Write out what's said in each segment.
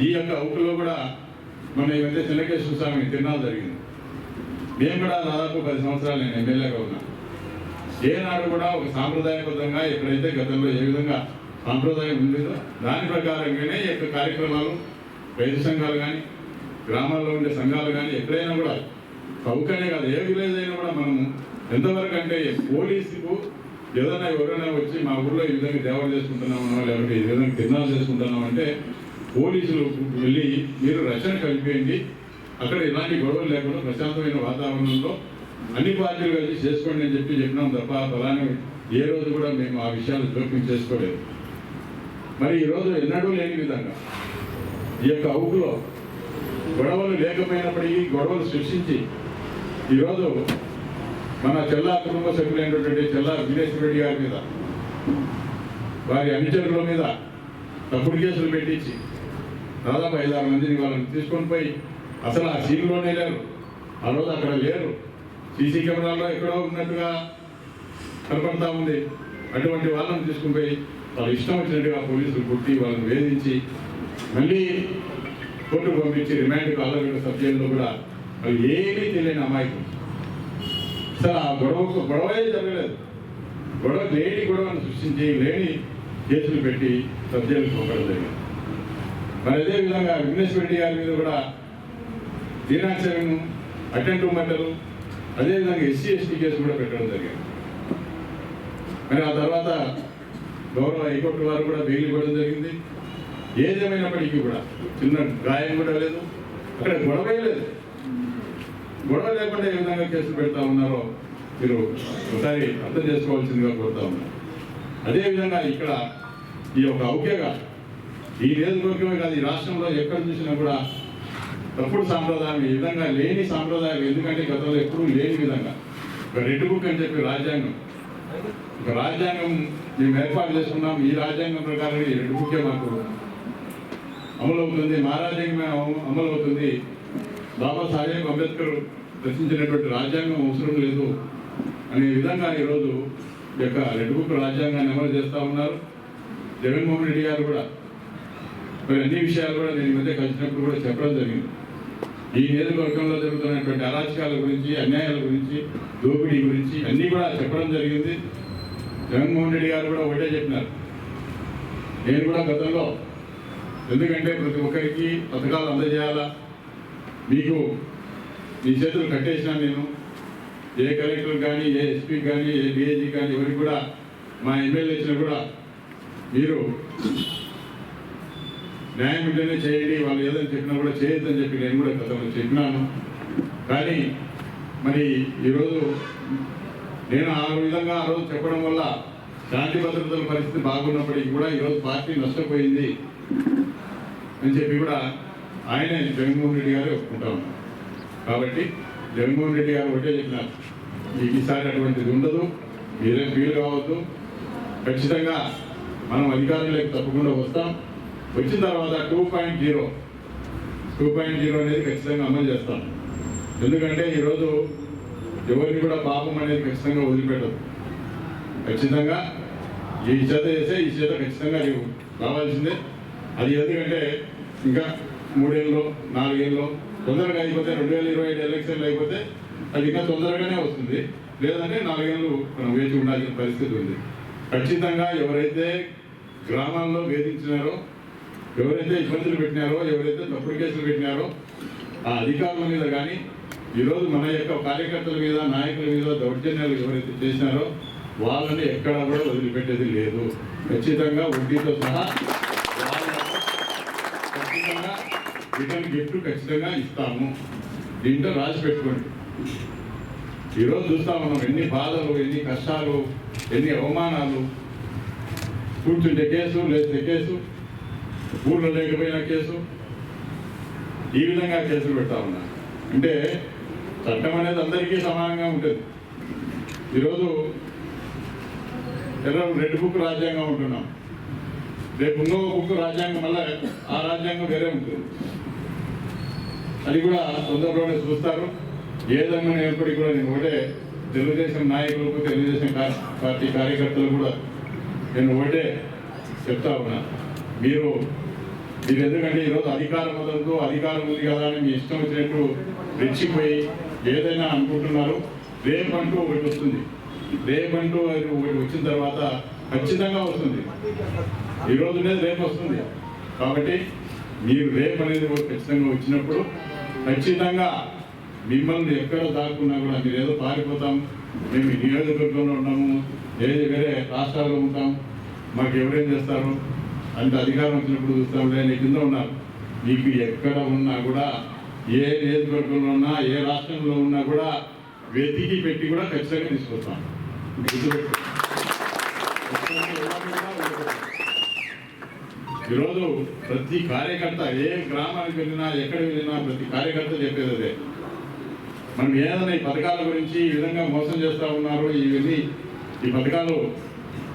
ఈ యొక్క అవుకులో కూడా మన ఈ మధ్య చిన్నకేశ్వర స్వామి తిరునాలు జరిగింది నేను కూడా దాదాపు పది సంవత్సరాలు నేను ఎమ్మెల్యేగా ఉన్నా. ఏనాడు కూడా ఒక సాంప్రదాయబద్ధంగా ఎక్కడైతే గతంలో ఏ విధంగా సాంప్రదాయం ఉండేదో దాని ప్రకారంగానే ఈ యొక్క కార్యక్రమాలు రైతు సంఘాలు కానీ గ్రామాల్లో ఉండే సంఘాలు కానీ ఎక్కడైనా కూడా సౌకర్యం కాదు ఏ విలేజ్ అయినా కూడా మనము ఎంతవరకు అంటే పోలీసుకు ఏదైనా ఎవరైనా వచ్చి మా ఊర్లో ఈ విధంగా దేవాలు చేసుకుంటున్నామనో లేకపోతే ఈ విధంగా తిరునాలు చేసుకుంటున్నాం అంటే పోలీసులు వెళ్ళి మీరు రక్షణ కలిపేయండి. అక్కడ ఎలాంటి గొడవలు లేకుండా ప్రశాంతమైన వాతావరణంలో అన్ని పార్టీలు కలిసి చేసుకోండి అని చెప్పి చెప్పినాం తప్ప ఫలాని ఏ రోజు కూడా మేము ఆ విషయాలు జోక్యం చేసుకోలేదు. మరి ఈరోజు ఎన్నడూ లేని విధంగా ఈ యొక్క అవుకులో గొడవలు లేకపోయినప్పటికీ గొడవలు సృష్టించి ఈరోజు మన చెల్లా కుటుంబ సభ్యులైనటువంటి చెల్లా విఘ్నేశ్వర రెడ్డి గారి మీద వారి అనుచరుల మీద తప్పుడు కేసులు పెట్టించి దాదాపు ఐదారు మందిని వాళ్ళని తీసుకొని పోయి అసలు ఆ సీన్లోనే లేరు. ఆ రోజు అక్కడ లేరు. సీసీ కెమెరాల్లో ఎక్కడో ఉన్నట్టుగా కనపడతా ఉంది. అటువంటి వాళ్ళని తీసుకుని పోయి వాళ్ళు ఇష్టం వచ్చినట్టుగా పోలీసులు పుట్టి వాళ్ళని వేధించి మళ్ళీ కోర్టు పంపించి రిమాండ్ కాలగడ్డ సబ్జెక్టులో కూడా వాళ్ళు ఏమీ తెలియని అమాయకులు. అసలు ఆ గొడవకు గొడవే జరగలేదు. గొడవ లేని గొడవను సృష్టించి లేని కేసులు పెట్టి సబ్జెక్టులు పంపడం జరిగింది. మరి అదే విధంగా విఘ్నేశ్వర రెడ్డి గారి మీద కూడా దీనాచరణ అటెంటివ్ మర్డరు అదేవిధంగా ఎస్సీ ఎస్టీ కేసు కూడా పెట్టడం జరిగింది. మరి ఆ తర్వాత గౌరవ హైకోర్టు వారు కూడా బెయిల్ ఇవ్వడం జరిగింది. ఏదేమైనప్పటికీ కూడా చిన్న గాయం కూడా లేదు. అక్కడ గొడవే లేదు. గొడవ లేకుండా ఏ విధంగా కేసులు పెడతా ఉన్నారో మీరు ఒకసారి అర్థం చేసుకోవాల్సిందిగా కోరుతా ఉన్నారు అదేవిధంగా ఇక్కడ ఈ యొక్క ఔక్యగా ఈ నియోజకవర్గమే కాదు ఈ రాష్ట్రంలో ఎక్కడ చూసినా కూడా తప్పుడు సాంప్రదాయం ఈ విధంగా లేని సాంప్రదాయం ఎందుకంటే గతంలో ఎప్పుడూ లేని విధంగా. ఒక రెడ్ బుక్ అని చెప్పి రాజ్యాంగం. ఒక రాజ్యాంగం మేము ఏర్పాటు చేసుకున్నాం. ఈ రాజ్యాంగం ప్రకారం ఈ రెడ్ బుక్కే మాకు అమలు అవుతుంది మా రాజ్యాంగమే అమలు అవుతుంది బాబాసాహెబ్ అంబేద్కర్ రచించినటువంటి రాజ్యాంగం అవసరం లేదు అనే విధంగా ఈరోజు ఈ యొక్క రెడ్ బుక్ రాజ్యాంగాన్ని అమలు చేస్తూ ఉన్నారు. జగన్మోహన్ రెడ్డి గారు కూడా మరి అన్ని విషయాలు కూడా నేను మధ్య కలిసినప్పుడు కూడా చెప్పడం జరిగింది. ఈ నియోజకవర్గంలో జరుగుతున్నటువంటి అరాచకాల గురించి అన్యాయాల గురించి దోపిడీ గురించి అన్నీ కూడా చెప్పడం జరిగింది. జగన్మోహన్ రెడ్డి గారు కూడా ఒకటే చెప్పినారు. నేను కూడా గతంలో ఎందుకంటే ప్రతి ఒక్కరికి పథకాలు అందజేయాలా? మీకు మీ చేతులు కట్టేసినాను నేను. ఏ కలెక్టర్ కానీ ఏ ఎస్పీ కానీ ఏ డిఐజీ కానీ ఎవరికి కూడా మా ఎమ్మెల్యే ఇచ్చినా కూడా మీరు న్యాయం ఉంటేనే చేయండి వాళ్ళు ఏదని చెప్పినా కూడా చేయొద్దని చెప్పి నేను కూడా గతంలో చెప్పినాను. కానీ మరి ఈరోజు నేను ఆ విధంగా ఆ రోజు చెప్పడం వల్ల శాంతి భద్రతల పరిస్థితి బాగున్నప్పటికీ కూడా ఈరోజు పార్టీ నష్టపోయింది అని చెప్పి కూడా ఆయనే జగన్మోహన్ రెడ్డి గారు ఒప్పుకుంటా కాబట్టి జగన్మోహన్ రెడ్డి గారు ఒకటే చెప్పినారు ఈసారి అటువంటిది ఉండదు మీరేం ఫీల్ కావద్దు. ఖచ్చితంగా మనం అధికారంలోకి తప్పకుండా వస్తాం. వచ్చిన తర్వాత two point zero. Two point zero అనేది ఖచ్చితంగా అమలు చేస్తాం. ఎందుకంటే ఈరోజు ఎవరిని కూడా పాపం అనేది ఖచ్చితంగా వదిలిపెట్టదు. ఖచ్చితంగా ఈ చేత చేస్తే ఈ చేత ఖచ్చితంగా నీవు రావాల్సిందే అది ఎందుకంటే ఇంకా మూడేళ్ళు నాలుగేళ్ళు తొందరగా అయిపోతే రెండు వేల ఇరవై ఐదు ఎలక్షన్లు అయిపోతే అది ఇంకా తొందరగానే వస్తుంది. లేదంటే నాలుగేళ్ళు మనం వేచి ఉండాల్సిన పరిస్థితి ఉంది. ఖచ్చితంగా ఎవరైతే గ్రామాల్లో వేధించినారో ఎవరైతే ఇబ్బందులు పెట్టినారో ఎవరైతే తప్పుడు కేసులు పెట్టినారో ఆ అధికారుల మీద కానీ ఈరోజు మన యొక్క కార్యకర్తల మీద నాయకుల మీద దౌర్జన్యాలు ఎవరైతే చేసినారో వాళ్ళని ఎక్కడా కూడా వదిలిపెట్టేది లేదు. ఖచ్చితంగా వడ్డీతో సహా ఖచ్చితంగా రిటర్న్ గిఫ్ట్ ఖచ్చితంగా ఇస్తాము. దీంట్లో రాసి పెట్టుకోండి. ఈరోజు చూస్తా ఉన్నాం ఎన్ని బాధలు ఎన్ని కష్టాలు ఎన్ని అవమానాలు. కూర్చుంటే కేసు లేస్తే కేసు. ఊళ్ళో లేకపోయినా కేసు? ఈ విధంగా కేసులు పెడతా ఉన్నా. అంటే చట్టం అనేది అందరికీ సమానంగా ఉంటుంది. ఈరోజు ఎర్ర రెడ్ బుక్ రాజ్యాంగం ఉంటున్నాం. రేపు ఇంకో బుక్ రాజ్యాంగం వల్ల ఆ రాజ్యాంగం వేరే ఉంటుంది. అది కూడా తొందరలోనే చూస్తారు. ఏదన్నా ఎప్పటికీ కూడా నేను ఒకటే. తెలుగుదేశం నాయకులకు తెలుగుదేశం పార్టీ కార్యకర్తలు కూడా నేను ఒకటే చెప్తా ఉన్నాను మీరు మీరు ఎందుకంటే ఈరోజు అధికారం వదలదు అధికారం ఉంది కదా అని మీ ఇష్టం వచ్చినట్టు రెచ్చిపోయి ఏదైనా అనుకుంటున్నారు రేపంటూ ఒకటి వస్తుంది. రేపంటూ అది ఒకటి వచ్చిన తర్వాత ఖచ్చితంగా వస్తుంది. ఈ రోజు రేపు వస్తుంది. కాబట్టి మీరు రేపు అనేది ఖచ్చితంగా వచ్చినప్పుడు ఖచ్చితంగా మిమ్మల్ని ఎక్కడ దాక్కున్నా కూడా మీరు ఏదో పారిపోతాం మేము ఈ నియోజకవర్గంలో ఉన్నాము ఏది వేరే రాష్ట్రాల్లో ఉంటాం మాకు ఎవరేం చేస్తారు? అంటే అధికారం వచ్చినప్పుడు చూస్తాం నీ కింద ఉన్నారు. మీకు ఎక్కడ ఉన్నా కూడా ఏ నియోజకవర్గంలో ఉన్నా ఏ రాష్ట్రంలో ఉన్నా కూడా వెతికి పెట్టి కూడా ఖచ్చితంగా తీసుకొస్తాం ఈరోజు ప్రతి కార్యకర్త ఏ గ్రామానికి వెళ్ళినా ఎక్కడ వెళ్ళినా ప్రతి కార్యకర్త చెప్పేది అదే. మనం ఏదైనా ఈ పథకాల గురించి ఈ విధంగా మోసం చేస్తూ ఉన్నారు ఇవన్నీ ఈ పథకాలు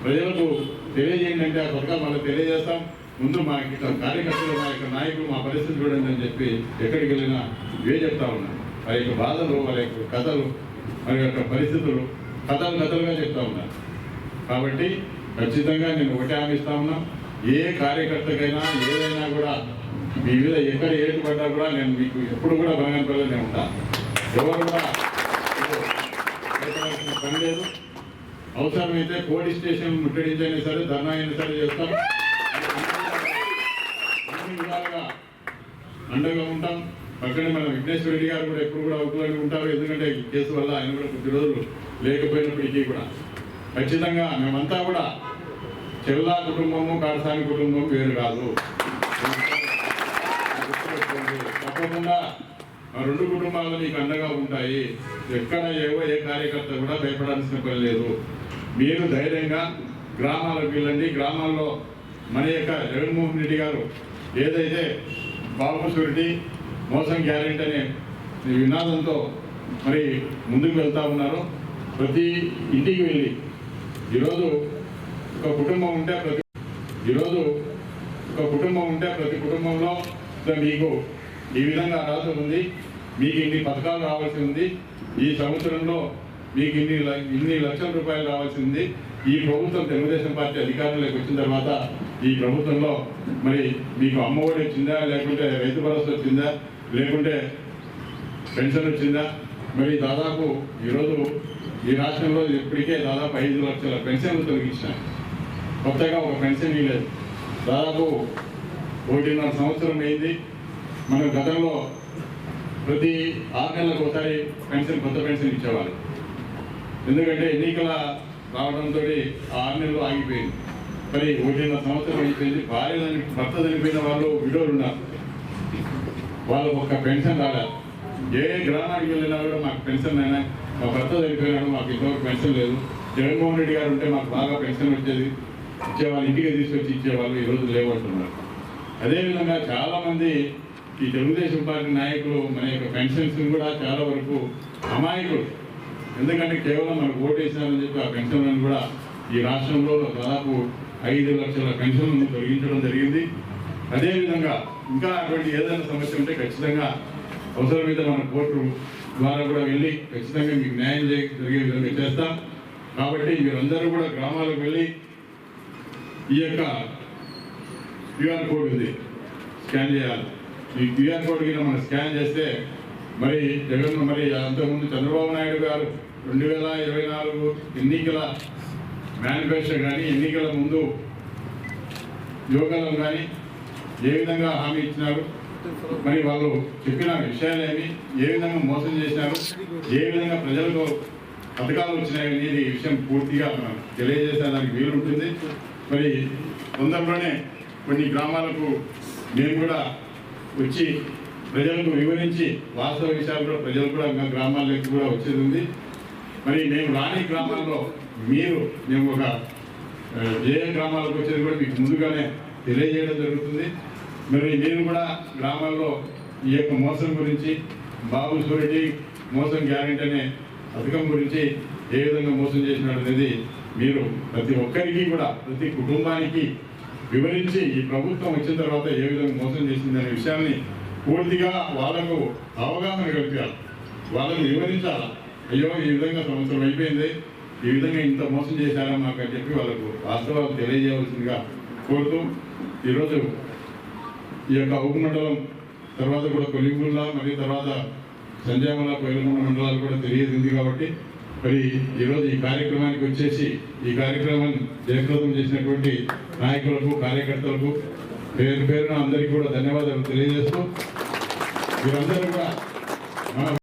ప్రజలకు తెలియజేయండి అంటే ఆ పథకాలు మళ్ళీ తెలియజేస్తాం. ముందు మా ఇక్కడ కార్యకర్తలు మా యొక్క నాయకులు మా పరిస్థితి చూడండి అని చెప్పి ఎక్కడికి వెళ్ళినా ఇవే చెప్తా ఉన్నారు వారి యొక్క బాధలు వారి యొక్క కథలు వారి యొక్క పరిస్థితులు కథలు కథలుగా చెప్తా ఉన్నారు కాబట్టి ఖచ్చితంగా నేను ఒకటే హామీ ఉన్నా ఏ కార్యకర్తకైనా ఏదైనా కూడా మీ మీద ఎక్కడ ఏటు పడ్డా కూడా నేను మీకు ఎప్పుడు కూడా బలంగా ఉంటా. ఎవరు కూడా పని లేదు. అవసరమైతే పోలీస్ స్టేషన్ ముట్టడించైనా సరే ధర్నా అయినా సరే చేస్తాం. అన్ని విధాలుగా అండగా ఉంటాం. పక్కనే మన విఘ్నేశ్వర రెడ్డి గారు కూడా ఎప్పుడు కూడా అవుతులోనే ఉంటారు. ఎందుకంటే ఈ కేసు వల్ల ఆయన కూడా కొద్ది రోజులు లేకపోయినప్పటికీ కూడా ఖచ్చితంగా మేమంతా కూడా చెల్లా కుటుంబము కారసాని కుటుంబం వేరు కాదు. తప్పకుండా ఆ రెండు కుటుంబాలు మీకు అండగా ఉంటాయి. ఎక్కడ ఏవో ఏ కార్యకర్త కూడా భయపడాల్సిన పని లేదు. మీరు ధైర్యంగా గ్రామాలకు వెళ్ళండి. గ్రామాల్లో మన యొక్క జగన్మోహన్ రెడ్డి గారు ఏదైతే బాబు సూరిటీ మోసం గ్యారెంటీ అనే వినాదంతో మరి ముందుకు వెళ్తా ఉన్నారో ప్రతి ఇంటికి వెళ్ళి ఈరోజు ఒక కుటుంబం ఉంటే ప్రతి ఈరోజు ఒక కుటుంబం ఉంటే ప్రతి కుటుంబంలో మీకు ఈ విధంగా రాసి ఉంది. మీకు ఇన్ని పథకాలు రావాల్సి ఉంది. ఈ సంవత్సరంలో మీకు ఇన్ని ఇన్ని లక్షల రూపాయలు రావాల్సింది ఈ ప్రభుత్వం తెలుగుదేశం పార్టీ అధికారంలోకి వచ్చిన తర్వాత ఈ ప్రభుత్వంలో మరి మీకు అమ్మఒడి వచ్చిందా లేకుంటే రైతు భరోసా వచ్చిందా లేకుంటే పెన్షన్ వచ్చిందా? మరి దాదాపు ఈరోజు ఈ రాష్ట్రంలో ఇప్పటికే దాదాపు ఐదు లక్షల పెన్షన్లు తొలగించినారు. కొత్తగా ఒక పెన్షన్ ఇవ్వలేదు దాదాపు ఒకటిన్నర సంవత్సరం అయింది. మన గతంలో ప్రతి ఆరు నెలలకు ఒకసారి పెన్షన్ కొత్త పెన్షన్ ఇచ్చేవాళ్ళు. ఎందుకంటే ఎన్నికల రావడంతో ఆ ఆరు నెలలు ఆగిపోయింది. మరి ఒకటిన్నర సంవత్సరం అయిపోయింది. భార్య భర్త చనిపోయిన వాళ్ళు విడోలు ఉన్నారు. వాళ్ళకు ఒక పెన్షన్ రాలేదు. ఏ గ్రామానికి వెళ్ళినా కూడా మాకు పెన్షన్ అయినా మా భర్త చనిపోయినాడు మాకు ఇంతవరకు పెన్షన్ లేదు. జగన్మోహన్ రెడ్డి గారు ఉంటే మాకు బాగా పెన్షన్ వచ్చేది. ఇచ్చేవాళ్ళు ఇంటికి తీసుకొచ్చి ఇచ్చేవాళ్ళు ఈరోజు లేవంటున్నారు అదేవిధంగా చాలామంది ఈ తెలుగుదేశం పార్టీ నాయకులు మన యొక్క పెన్షన్స్ కూడా చాలా వరకు అమాయకులు. ఎందుకంటే కేవలం మనకు ఓటు వేసినారని చెప్పి ఆ పెన్షన్లను కూడా ఈ రాష్ట్రంలో దాదాపు ఐదు లక్షల పెన్షన్లను తొలగించడం జరిగింది. అదేవిధంగా ఇంకా అటువంటి ఏదైనా సమస్య ఉంటే ఖచ్చితంగా అవసరమైతే మన కోర్టు ద్వారా కూడా వెళ్ళి ఖచ్చితంగా మీకు న్యాయం జరిగే విధంగా చేస్తాం. కాబట్టి మీరందరూ కూడా గ్రామాలకు వెళ్ళి ఈ యొక్క క్యూఆర్ కోడ్ ఉంది. స్కాన్ చేయాలి. ఈ క్యూఆర్ కోడ్ కింద మనం స్కాన్ చేస్తే మరి జగన్ మరి అంతకుముందు చంద్రబాబు నాయుడు గారు రెండు వేల ఇరవై నాలుగు ఎన్నికల మేనిఫెస్టో కానీ ఎన్నికల ముందు యోగాలు కానీ ఏ విధంగా హామీ ఇచ్చినారు? మరి వాళ్ళు చెప్పిన విషయాలేమి? ఏ విధంగా మోసం చేసినారు? ఏ విధంగా ప్రజలకు పథకాలు వచ్చినాయి అనేది విషయం పూర్తిగా మనం తెలియజేసేదానికి వీలు ఉంటుంది మరి తొందరలోనే కొన్ని గ్రామాలకు మేము కూడా వచ్చి ప్రజలకు వివరించి వాస్తవ విషయాలు కూడా ప్రజలు కూడా ఇంకా గ్రామాల్లోకి కూడా వచ్చేది ఉంది. మరి మేము రాని గ్రామాల్లో మీరు మేము ఒక ఏ గ్రామాలకు వచ్చేది కూడా మీకు ముందుగానే తెలియజేయడం జరుగుతుంది. మరి నేను కూడా గ్రామాల్లో ఈ యొక్క మోసం గురించి బాబు సూరెడ్డి మోసం గ్యారెంటీ అనే పథకం గురించి ఏ విధంగా మోసం చేసినాడు అనేది మీరు ప్రతి ఒక్కరికి కూడా ప్రతి కుటుంబానికి వివరించి ఈ ప్రభుత్వం వచ్చిన తర్వాత ఏ విధంగా మోసం చేసింది అనే విషయాన్ని పూర్తిగా వాళ్ళకు అవగాహన కల్పించాలి. వాళ్ళకు వివరించాలి. అయ్యో ఈ విధంగా సంవత్సరం అయిపోయింది. ఈ విధంగా ఇంత మోసం చేశారా మాకు అని చెప్పి వాళ్ళకు వాస్తవాలు తెలియజేయవలసిందిగా కోరుతూ ఈరోజు ఈ యొక్క ఉపమండలం తర్వాత కూడా కొలింగుల్ల మరియు తర్వాత సంజయమల కోయిలగొండ మండలాలు కూడా తెలియదు కాబట్టి మరి ఈరోజు ఈ కార్యక్రమానికి వచ్చేసి ఈ కార్యక్రమాన్ని జయప్రదం చేసినటువంటి నాయకులకు కార్యకర్తలకు పేరు పేరున అందరికీ కూడా ధన్యవాదాలు తెలియజేస్తూ మీరందరూ కూడా